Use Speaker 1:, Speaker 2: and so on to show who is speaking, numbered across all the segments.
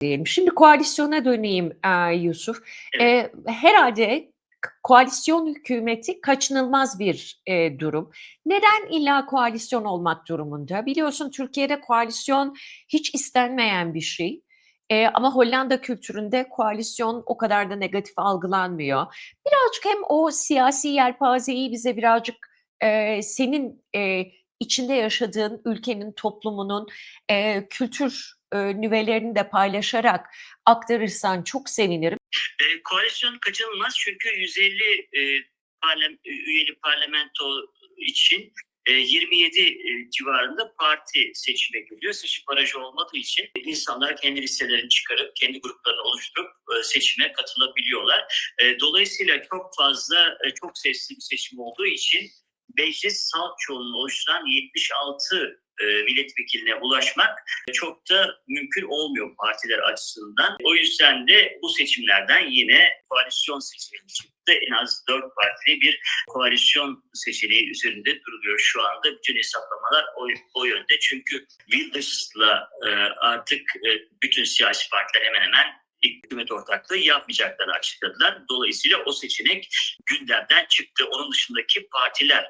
Speaker 1: Diyelim. Şimdi koalisyona döneyim, eee, Yusuf.
Speaker 2: Evet.
Speaker 1: Herhâlde k koalisyon hükümeti kaçınılmaz bir, eee, durum. Neden illa koalisyon olmak durumunda? Biliyorsun Türkiye'de koalisyon hiç istenmeyen bir şey, eee, ama Hollanda kültüründe koalisyon o kadar da negatif algılanmıyor. Birazcık hem o siyasi yelpazeyi bize birazcık, eee, senin, eee, içinde yaşadığın ülkenin, toplumunun, eee, kültür, eee, nüvelerini de paylaşarak aktarırsan çok sevinirim.
Speaker 2: Eee, koalisyon kaçınılmaz çünkü 150, eee, parlam üyeli parlamento için, eee, 27, eee, civarında parti seçime giriyor. Seçim barajı olmadığı için insanlar kendi listelerini çıkarıp kendi gruplarını oluşturup, eee, seçime katılabiliyorlar. Eee, dolayısıyla çok fazla, eee, çok sesli bir seçim olduğu için meclis salt çoğunluğu oluşturan 76, eee, milletvekiline ulaşmak çok da mümkün olmuyor partiler açısından. O yüzden de bu seçimlerden yine koalisyon seçeneği çıktı. En az 4 partili bir koalisyon seçeneği üzerinde duruluyor şu anda. Bütün hesaplamalar o, o yönde. Çünkü Wilders'la e, artık e, bütün siyasi partiler hemen hemen hükümet ortaklığı yapmayacaklarını açıkladılar. Dolayısıyla o seçenek gündemden çıktı. Onun dışındaki partiler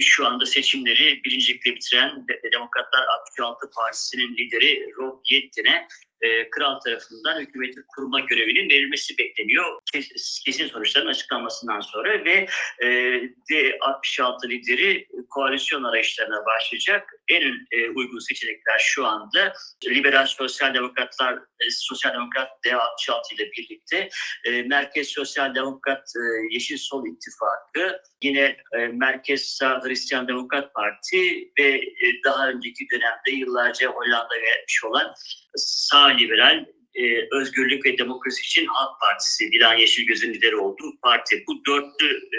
Speaker 2: şu anda seçimleri birincilikle bitiren De- Demokratlar 66 Partisi'nin lideri Rob Yettin'e e, kral tarafından hükümeti kurma görevinin verilmesi bekleniyor. Kes- Kesin sonuçların açıklanmasından sonra ve e, D66 lideri koalisyon arayışlarına başlayacak. En e, uygun seçenekler şu anda liberal sosyal demokratlar, e, sosyal demokrat D66 ile birlikte e, Merkez Sosyal Demokrat Yeşil Sol İttifakı, yine Merkez Sağ Hristiyan Demokrat Parti ve daha önceki dönemde yıllarca Hollanda'ya yönetmiş olan sağ liberal e, Özgürlük ve Demokrasi için Halk Partisi, Dilan Yeşilgöz'ün lideri olduğu parti. Bu dörtlü e,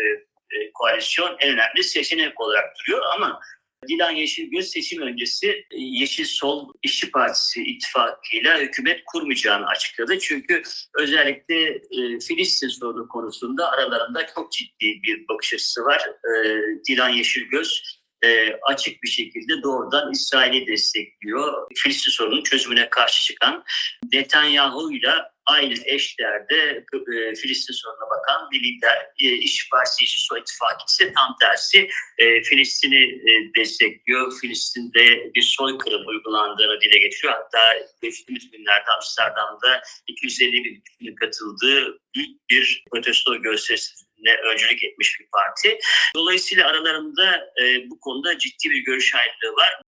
Speaker 2: koalisyon en önemli seçenek olarak duruyor ama Dilan Yeşilgöz seçim öncesi e, Yeşil Sol İşçi Partisi ittifakıyla hükümet kurmayacağını açıkladı. Çünkü özellikle e, Filistin sorunu konusunda aralarında çok ciddi bir bakış açısı var. E, Dilan Yeşilgöz e, açık bir şekilde doğrudan İsrail'i destekliyor. Filistin sorunun çözümüne karşı çıkan Netanyahu'yla aynı eşlerde e, Filistin sorununa bakan bir lider. E, İşçi Partisi İşçi Sol İttifakı ise tam tersi e, Filistin'i e, destekliyor. Filistin'de bir soykırım uygulandığını dile getiriyor. Hatta geçtiğimiz günlerde Amsterdam'da 250 bin kişinin katıldığı büyük bir protesto gösterisine öncülük etmiş bir parti. Dolayısıyla aralarında e, bu konuda ciddi bir görüş ayrılığı var.